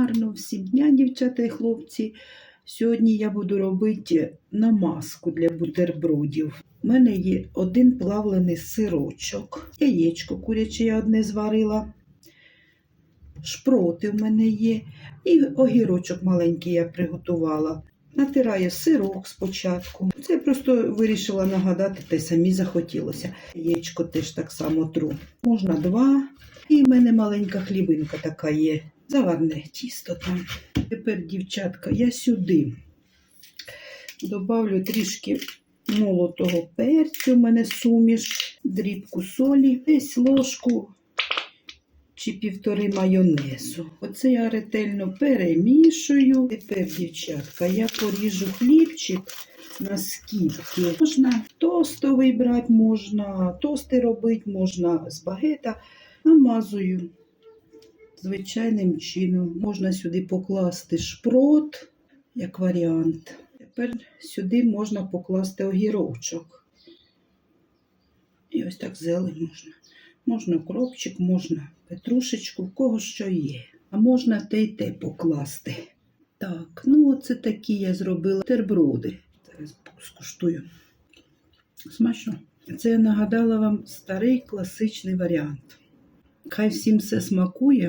Гарно всім дня, дівчата і хлопці. Сьогодні я буду робити намазку для бутербродів. У мене є один плавлений сирочок, яєчко куряче я одне зварила, шпроти в мене є, і огірочок маленький я приготувала. Натираю сирок спочатку. Це я просто вирішила нагадати, та й самі захотілося. Яєчко теж так само тру. Можна два. І в мене маленька хлібинка така є. Заварне тісто там. Тепер, дівчатка, я сюди добавлю трішки молотого перцю, у мене суміш, дрібку солі, десь ложку чи півтори майонезу. Оце я ретельно перемішую. Тепер, дівчатка, я поріжу хлібчик на скільки. Можна тостовий брати, можна тости робити, можна з багета. Намазую звичайним чином. Можна сюди покласти шпрот, як варіант. Тепер сюди можна покласти огірочок. І ось так зелень можна. Можна укропчик, можна петрушечку, в кого що є. А можна те й те покласти. Так, ну оце такі я зробила терброди. Зараз скуштую. Смачно. Це я нагадала вам старий класичний варіант. Хай всім все смакує.